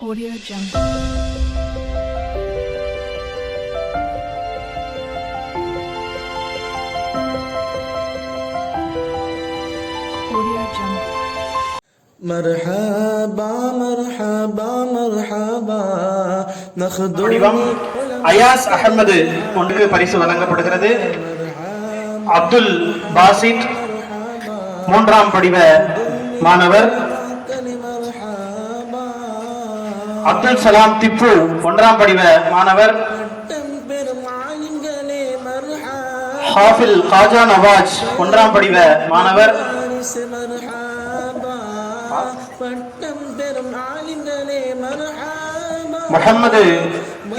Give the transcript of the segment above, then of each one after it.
Audio Jungle. Ayaz Ahmed ஒன்றுக்கு பரிசு வழங்கப்படுகிறது. அப்துல் பாசித் மூன்றாம் படிவ மாணவர். அப்துல் சலாம் திப்பு ஒன்றாம் படிவ மாணவர். ஹாஃபில் காஜா நவாஜ் ஒன்றாம் படிவ மாணவர். பட்டம் முகமது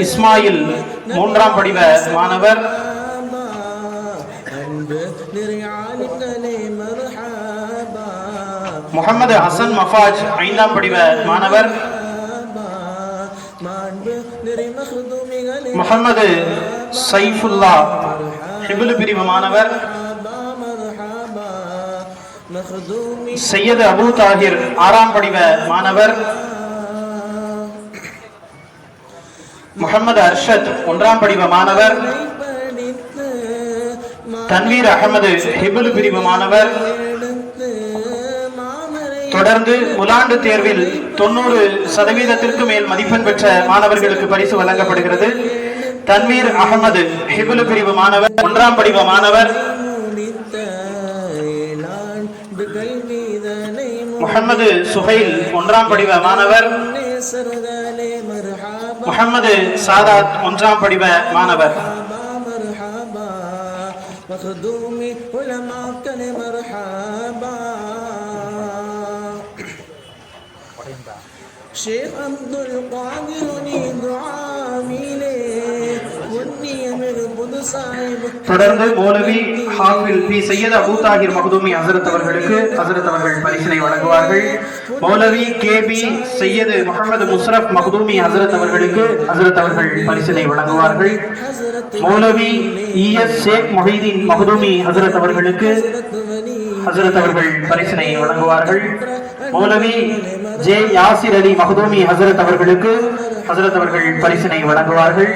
இஸ்மாயில் மூன்றாம் படிவ மாணவர். அன்பு ஆலிங்களே முகமது ஹசன் மஃபாஜ் ஐந்தாம் படிவ மாணவர். முகமது சைஃபுல்லா ஹிபுல் பிரிவு மாணவர் சையது அபு தாகிர் ஆறாம் படிவ மாணவர் முகமது அர்ஷத் ஒன்றாம் படிவ மாணவர் தன்வீர் அகமது ஹிபுல் பிரிவு மாணவர் தொடர்ந்து முலாண்டு தேர்வில் தொண்ணூறு சதவீதத்திற்கு மேல் மதிப்பெண் பெற்ற மாணவர்களுக்கு பரிசு வழங்கப்படுகிறது தன்வீர் அகமது ஹிபுலு பிரிவு மாணவர் ஒன்றாம் படிவ மாணவர் முடித்த ஏழாண்டுகள் மீதனை முகமது சுஹைல் ஒன்றாம் படிவ மாணவர் முன்னேசர்களே மர்ஹாபா முகமது சாதாத் ஒன்றாம் படிவ மாணவர் مرحبا مخدومي علماء مرحبا இருந்தார் ஷேக் அப்துல் காதிர் தொடர்ந்து மௌலவி ஹாஃபில் பி சையத் அபு தாகிர் மஹதூமி ஹசரத் அவர்களுக்கு ஹசரத் அவர்கள் பரிசினை வழங்குவார்கள் மௌலவி கே பி சையது முகமது முஸ்ரப் மகதூமி ஹசரத் அவர்களுக்கு ஹசரத் அவர்கள் பரிசினை வழங்குவார்கள் மௌலவி இ எஸ் ஷேக் மொஹீதீன் மகதூமி ஹசரத் அவர்களுக்கு ஹசரத் அவர்கள் பரிசினை வழங்குவார்கள் மௌலவி ஜே யாசிர் அலி மகதூமி ஹசரத் அவர்களுக்கு ஹசரத் அவர்கள் பரிசினை வழங்குவார்கள்.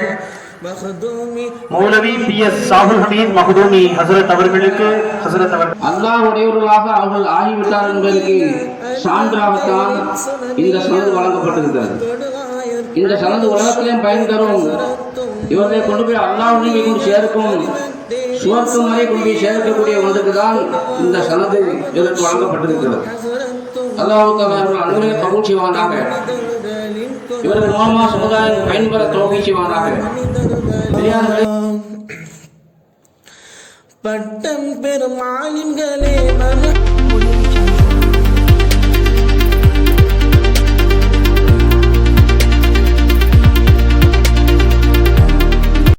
மௌலவி பி எஸ் சாகுல் ஹமீத் மஹதூமி ஹசரத் அவர்களுக்கு ஹசரத் அவர்கள் அல்லா உடையவர்களாக அவர்கள் ஆகிவிட்டார் என்பதற்கு சான்றாகத்தான் இந்த சனது வழங்கப்பட்டிருக்கிறது. இந்த சனது உலகத்திலேயும் பயன் தரும் இவர்களை கொண்டு போய் அல்லாவுடன் கொண்டு சேர்க்கும் சுவர்க்கம் வரை கொண்டு போய் சேர்க்கக்கூடிய ஒன்றுக்கு தான் இந்த சனது இதற்கு வழங்கப்பட்டிருக்கிறது. அல்லாவுக்கு அவர்கள் அன்புரை கபூல் செய்வானாக. இவர்கள் மூலமா சமுதாயம் பயன்பெற தோல்வி செய்வானாக. பட்டம் பெரும் ஆலிம்களே